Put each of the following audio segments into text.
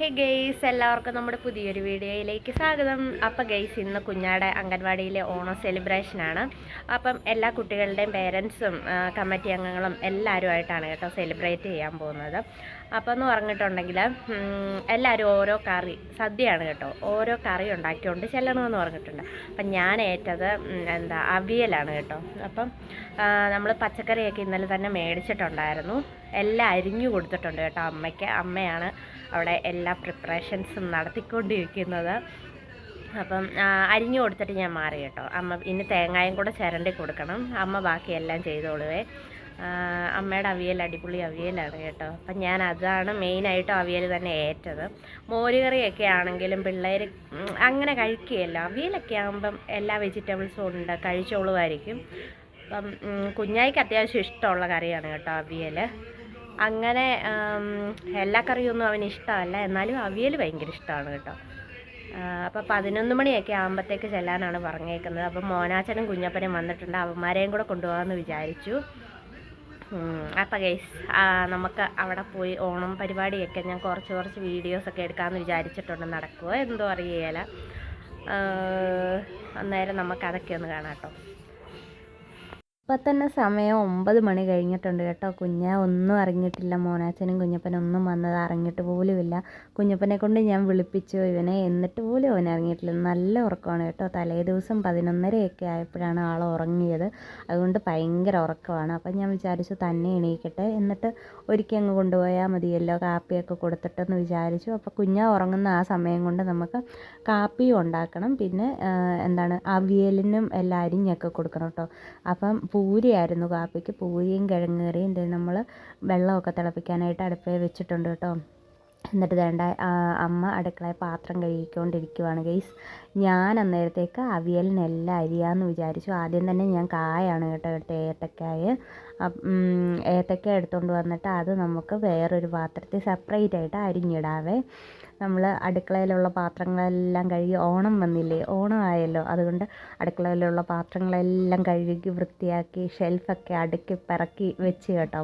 ഹേ guys എല്ലാവർക്കും നമ്മുടെ പുതിയൊരു വീഡിയോയിലേക്ക് സ്വാഗതം. അപ്പം ഗെയ്സ് ഇന്ന് കുഞ്ഞാടെ അംഗൻവാടിയിലെ ഓണം സെലിബ്രേഷനാണ് അപ്പം എല്ലാ കുട്ടികളുടെയും പേരൻസും കമ്മിറ്റി അംഗങ്ങളും എല്ലാവരുമായിട്ടാണ് കേട്ടോ സെലിബ്രേറ്റ് ചെയ്യാൻ പോകുന്നത്. അപ്പം എന്ന് പറഞ്ഞിട്ടുണ്ടെങ്കിൽ എല്ലാവരും ഓരോ കറി സദ്യയാണ് കേട്ടോ ഓരോ കറി ഉണ്ടാക്കിക്കൊണ്ട് ചെല്ലണമെന്ന് പറഞ്ഞിട്ടുണ്ട്. അപ്പം ഞാൻ ഏറ്റത് എന്താ അവിയലാണ് കേട്ടോ. അപ്പം നമ്മൾ പച്ചക്കറിയൊക്കെ ഇന്നലെ തന്നെ മേടിച്ചിട്ടുണ്ടായിരുന്നു. എല്ലാം അരിഞ്ഞു കൊടുത്തിട്ടുണ്ട് കേട്ടോ അമ്മയ്ക്ക്. അമ്മയാണ് അവിടെ എല്ലാ പ്രിപ്പറേഷൻസും നടത്തിക്കൊണ്ടിരിക്കുന്നത്. അപ്പം അരിഞ്ഞു കൊടുത്തിട്ട് ഞാൻ മാറി കേട്ടോ. അമ്മ ഇനി തേങ്ങായും കൂടെ ചിരണ്ടി കൊടുക്കണം. അമ്മ ബാക്കിയെല്ലാം ചെയ്തോളുവേ. അമ്മയുടെ അവിയൽ അടിപൊളി അവിയലാണ് കേട്ടോ. അപ്പം ഞാൻ അതാണ് മെയിനായിട്ടും അവിയൽ തന്നെ ഏറ്റത്. മോരുകറിയൊക്കെ ആണെങ്കിലും പിള്ളേർ അങ്ങനെ കഴിക്കുകയല്ലോ. അവിയലൊക്കെ ആകുമ്പം എല്ലാ വെജിറ്റബിൾസും ഉണ്ട് കഴിച്ചോളുമായിരിക്കും. അപ്പം കുഞ്ഞായിക്ക് അത്യാവശ്യം ഇഷ്ടമുള്ള കറിയാണ് കേട്ടോ അവിയൽ അങ്ങനെ എല്ലാ കറിയൊന്നും അവന് ഇഷ്ടമല്ല. എന്നാലും അവിയൽ ഭയങ്കര ഇഷ്ടമാണ് കേട്ടോ. അപ്പോൾ പതിനൊന്ന് മണിയൊക്കെ ആകുമ്പോഴത്തേക്ക് ചെല്ലാനാണ് പറഞ്ഞേക്കുന്നത്. അപ്പം മോനാച്ചനും കുഞ്ഞപ്പനും വന്നിട്ടുണ്ട്. അവന്മാരെയും കൂടെ കൊണ്ടുപോകാമെന്ന് വിചാരിച്ചു. അപ്പോൾ ഗൈസ് നമുക്ക് അവിടെ പോയി ഓണം പരിപാടിയൊക്കെ ഞാൻ കുറച്ച് കുറച്ച് വീഡിയോസൊക്കെ എടുക്കാമെന്ന് വിചാരിച്ചിട്ടുണ്ട്. നടക്കുമോ എന്തോ അറിയേല. അന്നേരം നമുക്ക് അതൊക്കെ ഒന്ന് കാണാം കേട്ടോ. ഇപ്പം തന്നെ സമയം ഒമ്പത് മണി കഴിഞ്ഞിട്ടുണ്ട് കേട്ടോ. കുഞ്ഞ ഒന്നും അറിഞ്ഞിട്ടില്ല. മോനാച്ചനും കുഞ്ഞപ്പനും ഒന്നും വന്നത് അറിഞ്ഞിട്ട് പോലുമില്ല. കുഞ്ഞപ്പനെ കൊണ്ട് ഞാൻ വിളിപ്പിച്ചു. ഇവനെ എന്നിട്ട് പോലും അവൻ അറിഞ്ഞിട്ടില്ല. നല്ല ഉറക്കമാണ് കേട്ടോ. തലേ ദിവസം പതിനൊന്നരയൊക്കെ ആയപ്പോഴാണ് ആൾ ഉറങ്ങിയത്. അതുകൊണ്ട് ഭയങ്കര ഉറക്കമാണ്. അപ്പം ഞാൻ വിചാരിച്ചു തന്നെ എണീക്കട്ടെ. എന്നിട്ട് ഒരിക്കൽ അങ്ങ് കൊണ്ടുപോയാൽ മതിയല്ലോ. കാപ്പിയൊക്കെ കൊടുത്തിട്ടെന്ന് വിചാരിച്ചു. അപ്പോൾ കുഞ്ഞ ഉറങ്ങുന്ന ആ സമയം കൊണ്ട് നമുക്ക് കാപ്പിയും ഉണ്ടാക്കണം. പിന്നെ എന്താണ് അവിയലിനും എല്ലാം അരിഞ്ഞൊക്കെ കൊടുക്കണം കേട്ടോ. അപ്പം പൂരിയായിരുന്നു. കാപ്പിക്ക് പൂരിയും കിഴങ്ങ് കറിയും നമ്മൾ വെള്ളമൊക്കെ തിളപ്പിക്കാനായിട്ട് അടുപ്പേ വെച്ചിട്ടുണ്ട് കേട്ടോ. എന്നിട്ട് വേണ്ട അമ്മ അടുക്കളയിൽ പാത്രം കഴുകിക്കൊണ്ടിരിക്കുവാണ്. ഗെയ്സ് ഞാൻ അന്നേരത്തേക്ക് അവിയലിനെല്ലാം അരിയാന്ന് വിചാരിച്ചു. ആദ്യം തന്നെ ഞാൻ കായാണ് കേട്ടോ എടുത്ത ഏത്തക്കായ. ഏത്തക്ക എടുത്തുകൊണ്ട് വന്നിട്ട് അത് നമുക്ക് വേറൊരു പാത്രത്തിൽ സെപ്പറേറ്റ് ആയിട്ട് അരിഞ്ഞിടാവേ. നമ്മൾ അടുക്കളയിലുള്ള പാത്രങ്ങളെല്ലാം കഴുകി ഓണം വന്നില്ലേ? ഓണം ആയല്ലോ. അതുകൊണ്ട് അടുക്കളയിലുള്ള പാത്രങ്ങളെല്ലാം കഴുകി വൃത്തിയാക്കി ഷെൽഫൊക്കെ അടുക്കി പിറക്കി വെച്ച് കേട്ടോ.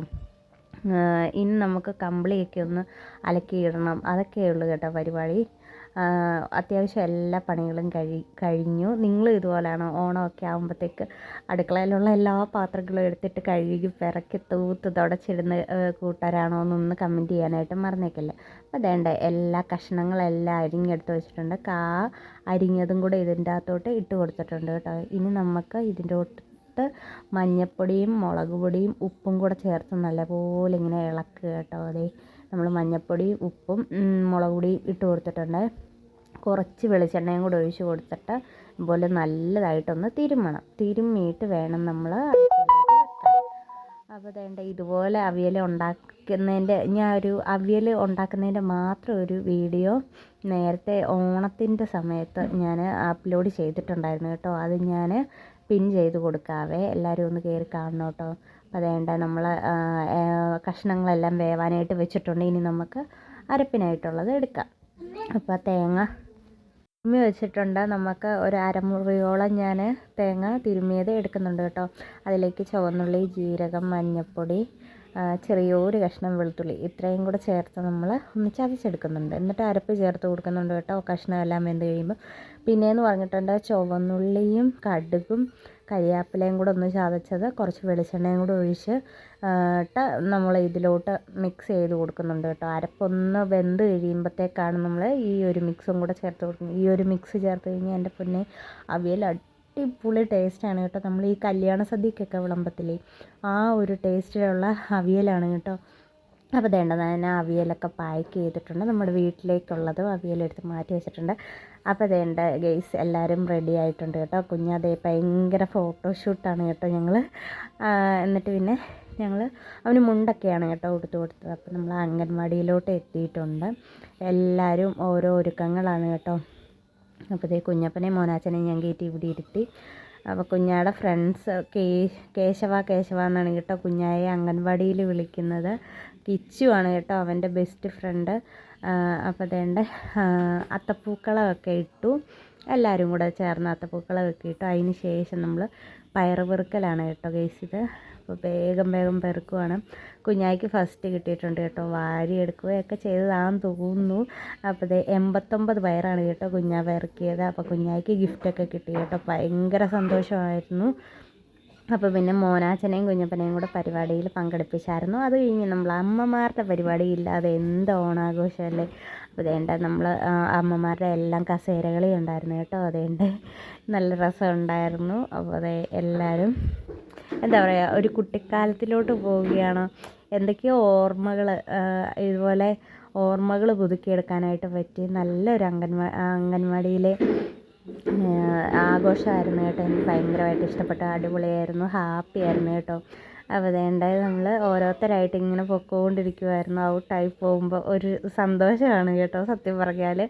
ഇനി നമുക്ക് കമ്പിളിയൊക്കെ ഒന്ന് അലക്കിയിടണം. അതൊക്കെയേ ഉള്ളൂ കേട്ടോ പരിപാടി. അത്യാവശ്യം എല്ലാ പണികളും കഴി കഴിഞ്ഞു. നിങ്ങൾ ഇതുപോലെയാണോ ഓണമൊക്കെ ആകുമ്പോഴത്തേക്ക് അടുക്കളയിലുള്ള എല്ലാ പാത്രങ്ങളും എടുത്തിട്ട് കഴുകി പിറക്കി തൂത്ത് തുടച്ചിടുന്ന കൂട്ടരാണോ എന്നൊന്ന് കമന്റ് ചെയ്യാനായിട്ട് മറന്നേക്കല്ലേ. അപ്പോൾ വേണ്ട എല്ലാ കഷ്ണങ്ങളെല്ലാം അരിഞ്ഞെടുത്ത് വെച്ചിട്ടുണ്ട്. കാ അരിഞ്ഞതും കൂടെ ഇതിന്റെ അകത്തോട്ട് ഇട്ട് കൊടുത്തിട്ടുണ്ട് കേട്ടോ. ഇനി നമുക്ക് ഇതിന്റെ ഒട്ട് ഇട്ട് മഞ്ഞപ്പൊടിയും മുളക് പൊടിയും ഉപ്പും കൂടെ ചേർത്ത് നല്ലപോലെ ഇങ്ങനെ ഇളക്കുക കേട്ടോ. അതെ നമ്മൾ മഞ്ഞൾപ്പൊടിയും ഉപ്പും മുളക് പൊടിയും ഇട്ട് കൊടുത്തിട്ടുണ്ട്. കുറച്ച് വെളിച്ചെണ്ണയും കൂടെ ഒഴിച്ച് കൊടുത്തിട്ട് ഇതുപോലെ നല്ലതായിട്ടൊന്ന് തിരുമ്മണം തിരുമ്മിയിട്ട് വേണം നമ്മൾ അപ്പോൾ വേണ്ട ഇതുപോലെ അവിയൽ ഉണ്ടാക്കുന്നതിന്റെ ഞാൻ ഒരു അവിയൽ ഉണ്ടാക്കുന്നതിന്റെ മാത്രം ഒരു വീഡിയോ നേരത്തെ ഓണത്തിന്റെ സമയത്ത് ഞാൻ അപ്ലോഡ് ചെയ്തിട്ടുണ്ടായിരുന്നു കേട്ടോ. അത് ഞാൻ പിൻ ചെയ്ത് കൊടുക്കാവേ. എല്ലാവരും ഒന്ന് കയറി കാണണം കേട്ടോ. അതേണ്ട നമ്മൾ കഷ്ണങ്ങളെല്ലാം വേവാനായിട്ട് വെച്ചിട്ടുണ്ട്. ഇനി നമുക്ക് അരപ്പിനായിട്ടുള്ളത് എടുക്കാം. അപ്പോൾ തേങ്ങ തിരുമ്മി വെച്ചിട്ടുണ്ട്. നമുക്ക് ഒരു അരമുറിയോളം ഞാൻ തേങ്ങ തിരുമ്മിയത് എടുക്കുന്നുണ്ട് കേട്ടോ. അതിലേക്ക് ചുവന്നുള്ളി ജീരകം മഞ്ഞൾപ്പൊടി ചെറിയൊരു കഷ്ണം വെളുത്തുള്ളി ഇത്രയും കൂടെ ചേർത്ത് നമ്മൾ ഒന്ന് ചതച്ചെടുക്കുന്നുണ്ട് എന്നിട്ട് അരപ്പ് ചേർത്ത് കൊടുക്കുന്നുണ്ട് കേട്ടോ. കഷ്ണം എല്ലാം വെന്ത് കഴിയുമ്പോൾ പിന്നെയെന്ന് പറഞ്ഞിട്ടുണ്ട് ചുവന്നുള്ളിയും കടുകും കരിയാപ്പിലയും കൂടെ ഒന്ന് ചതച്ചത് കുറച്ച് വെളിച്ചെണ്ണയും കൂടെ ഒഴിച്ച് ഇട്ട് നമ്മൾ ഇതിലോട്ട് മിക്സ് ചെയ്ത് കൊടുക്കുന്നുണ്ട് കേട്ടോ. അരപ്പൊന്ന് വെന്ത് കഴിയുമ്പോഴത്തേക്കാണ് നമ്മൾ ഈ ഒരു മിക്സും കൂടെ ചേർത്ത് കൊടുക്കുന്നത്. ഈ ഒരു മിക്സ് ചേർത്ത് കഴിഞ്ഞാൽ എന്റെ പൊന്നെ അവിയൽ അടിപൊളി ടേസ്റ്റാണ് കേട്ടോ. നമ്മൾ ഈ കല്യാണ സദ്യക്കൊക്കെ വിളമ്പത്തില്ലേ ആ ഒരു ടേസ്റ്റിലുള്ള അവിയലാണ് കേട്ടോ. അപ്പോൾ വേണ്ട ഞാൻ അവിയലൊക്കെ പാക്ക് ചെയ്തിട്ടുണ്ട്. നമ്മുടെ വീട്ടിലേക്കുള്ളതും അവിയലെടുത്ത് മാറ്റി വെച്ചിട്ടുണ്ട്. അപ്പോൾ വേണ്ട ഗെയ്സ് എല്ലാവരും റെഡി ആയിട്ടുണ്ട് കേട്ടോ. കുഞ്ഞതേ ഭയങ്കര ഫോട്ടോഷൂട്ടാണ് കേട്ടോ ഞങ്ങൾ എന്നിട്ട് പിന്നെ ഞങ്ങൾ അവന് മുണ്ടൊക്കെയാണ് കേട്ടോ കൊടുത്തു കൊടുത്തത്. അപ്പോൾ നമ്മൾ അംഗൻവാടിയിലോട്ട് എത്തിയിട്ടുണ്ട്. എല്ലാവരും ഓരോ ഒരുക്കങ്ങളാണ് കേട്ടോ. അപ്പോൾ ഇതേ കുഞ്ഞപ്പനെ മോനാച്ചനെ ഞാൻ കയറ്റി ഇവിടെ ഇരുത്തി. അപ്പോൾ കുഞ്ഞാടെ ഫ്രണ്ട്സ് കേ കേശവ കേശവ എന്നാണ് കേട്ടോ കുഞ്ഞായെ അംഗൻവാടിയിൽ വിളിക്കുന്നത്. കിച്ചു ആണ് കേട്ടോ അവന്റെ ബെസ്റ്റ് ഫ്രണ്ട് അപ്പോൾ അതേണ്ട അത്തപ്പൂക്കളമൊക്കെ ഇട്ടു. എല്ലാവരും കൂടെ ചേർന്ന് അത്തപ്പൂക്കളമൊക്കെ ഇട്ടു. അതിന് ശേഷം നമ്മൾ പയറ് പെറുക്കലാണ് കേട്ടോ കേസ് ഇത്. അപ്പോൾ വേഗം വേഗം പെറുക്കുവാണ്. കുഞ്ഞായിക്ക് ഫസ്റ്റ് കിട്ടിയിട്ടുണ്ട് കേട്ടോ. വാരി എടുക്കുകയൊക്കെ ചെയ്തതാണെന്ന് തോന്നുന്നു. അപ്പോൾ ഇത് എൺപത്തൊമ്പത് പയറാണ് കേട്ടോ കുഞ്ഞാ പെറുക്കിയത്. അപ്പോൾ കുഞ്ഞായിക്ക് ഗിഫ്റ്റൊക്കെ കിട്ടി കേട്ടോ. ഭയങ്കര സന്തോഷമായിരുന്നു. അപ്പോൾ പിന്നെ മോനാച്ചനെയും കുഞ്ഞപ്പനെയും കൂടെ പരിപാടിയിൽ പങ്കെടുപ്പിച്ചായിരുന്നു. അത് കഴിഞ്ഞ് നമ്മൾ അമ്മമാരുടെ പരിപാടി ഇല്ലാതെ എന്ത് ഓണാഘോഷമല്ലേ അപ്പോൾ അതേണ്ട നമ്മൾ അമ്മമാരുടെ എല്ലാം കസേരകളി ഉണ്ടായിരുന്നു കേട്ടോ. അതേണ്ട നല്ല രസമുണ്ടായിരുന്നു അപ്പോൾ അതെ എല്ലാവരും എന്താ പറയുക ഒരു കുട്ടിക്കാലത്തിലോട്ട് പോവുകയാണ്. എന്തൊക്കെയോ ഓർമ്മകൾ ഇതുപോലെ ഓർമ്മകൾ പുതുക്കിയെടുക്കാനായിട്ട് പറ്റി. നല്ലൊരു അംഗൻവാ അംഗൻവാടിയിലെ ആഘോഷമായിരുന്നു കേട്ടോ. എനിക്ക് ഭയങ്കരമായിട്ട് ഇഷ്ടപ്പെട്ടു അടിപൊളിയായിരുന്നു. ഹാപ്പി ആയിരുന്നു കേട്ടോ. അപ്പോൾ അതേണ്ടായത് നമ്മൾ ഓരോരുത്തരായിട്ട് ഇങ്ങനെ പൊക്കോണ്ടിരിക്കുമായിരുന്നു ഔട്ടായി പോകുമ്പോൾ ഒരു സന്തോഷമാണ് കേട്ടോ. സത്യം പറഞ്ഞാൽ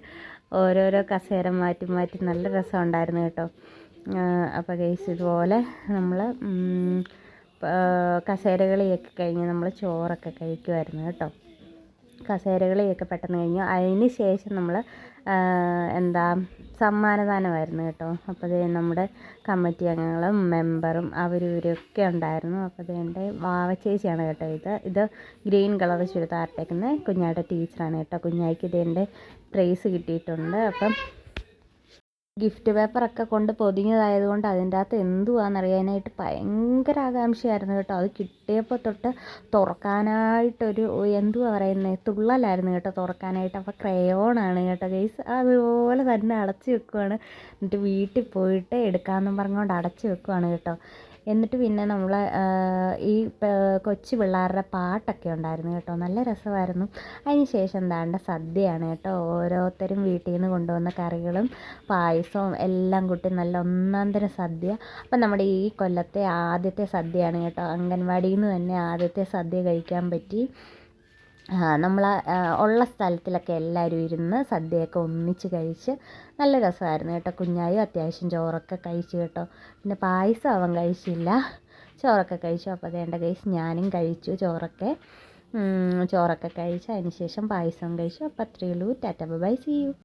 ഓരോരോ കസേര മാറ്റി മാറ്റി നല്ല രസമുണ്ടായിരുന്നു കേട്ടോ. അപ്പോൾ ഗൈസ് ഇതുപോലെ നമ്മൾ കസേരകളിയൊക്കെ കഴിഞ്ഞ് നമ്മൾ ചോറൊക്കെ കഴിക്കുമായിരുന്നു കേട്ടോ. കസേരകളിയൊക്കെ പെട്ടെന്ന് കഴിഞ്ഞു. അതിന് ശേഷം നമ്മൾ എന്താ സമ്മാനദാനമായിരുന്നു കേട്ടോ. അപ്പോൾ അത് നമ്മുടെ കമ്മിറ്റി അംഗങ്ങളും മെമ്പറും അവരും ഉണ്ടായിരുന്നു. അപ്പോൾ അത് എന്റെ വാവ ചേച്ചിയാണ് കേട്ടോ ഇത്. ഇത് ഗ്രീൻ കളർ ചുരിദാറിട്ടേക്കുന്ന കുഞ്ഞായുടെ ടീച്ചറാണ് കേട്ടോ. കുഞ്ഞായിക്ക് ഇത് എന്റെ പ്രൈസ് കിട്ടിയിട്ടുണ്ട്. അപ്പം ഗിഫ്റ്റ് പേപ്പറൊക്കെ കൊണ്ട് പൊതിഞ്ഞതായതുകൊണ്ട് അതിന്റെ അകത്ത് എന്തുവാണെന്നറിയാനായിട്ട് ഭയങ്കര ആകാംക്ഷയായിരുന്നു കേട്ടോ. അത് കിട്ടിയപ്പോൾ തൊട്ട് തുറക്കാനായിട്ടൊരു എന്തുവാ പറയുന്നത് തുള്ളലായിരുന്നു കേട്ടോ തുറക്കാനായിട്ട്. അപ്പോൾ ക്രയോണാണ് കേട്ടോ ഗൈസ്. അതുപോലെ തന്നെ അടച്ചു വെക്കുവാണ്. എന്നിട്ട് വീട്ടിൽ പോയിട്ട് എടുക്കാമെന്നും പറഞ്ഞുകൊണ്ട് അടച്ചു വെക്കുവാണ് കേട്ടോ. എന്നിട്ട് പിന്നെ നമ്മൾ ഈ കൊച്ചു പിള്ളേരുടെ പാട്ടൊക്കെ ഉണ്ടായിരുന്നു കേട്ടോ. നല്ല രസമായിരുന്നു. അതിന് ശേഷം എന്താണ്ട് സദ്യയാണ് കേട്ടോ. ഓരോരുത്തരും വീട്ടിൽ നിന്ന് കൊണ്ടുവന്ന കറികളും പായസവും എല്ലാം കൂട്ടി നല്ല ഒന്നാന്തര സദ്യ. അപ്പം നമ്മുടെ ഈ കൊല്ലത്തെ ആദ്യത്തെ സദ്യയാണ് കേട്ടോ. അംഗൻവാടിയിൽ നിന്ന് തന്നെ ആദ്യത്തെ സദ്യ കഴിക്കാൻ പറ്റി. നമ്മൾ ഉള്ള സ്ഥലത്തിലൊക്കെ എല്ലാവരും ഇരുന്ന് സദ്യയൊക്കെ ഒന്നിച്ച് കഴിച്ച് നല്ല രസമായിരുന്നു കേട്ടോ. കുഞ്ഞായും അത്യാവശ്യം ചോറൊക്കെ കഴിച്ചു കേട്ടോ. പിന്നെ പായസം അവൻ കഴിച്ചില്ല. ചോറൊക്കെ കഴിച്ചു. അപ്പോൾ അതേണ്ട കേസ് ഞാനും കഴിച്ചു ചോറൊക്കെ. ചോറൊക്കെ കഴിച്ച് അതിന് ശേഷം പായസം കഴിച്ചു. അപ്പോൾ അത്രയേ ഉള്ളൂ. Bye see you.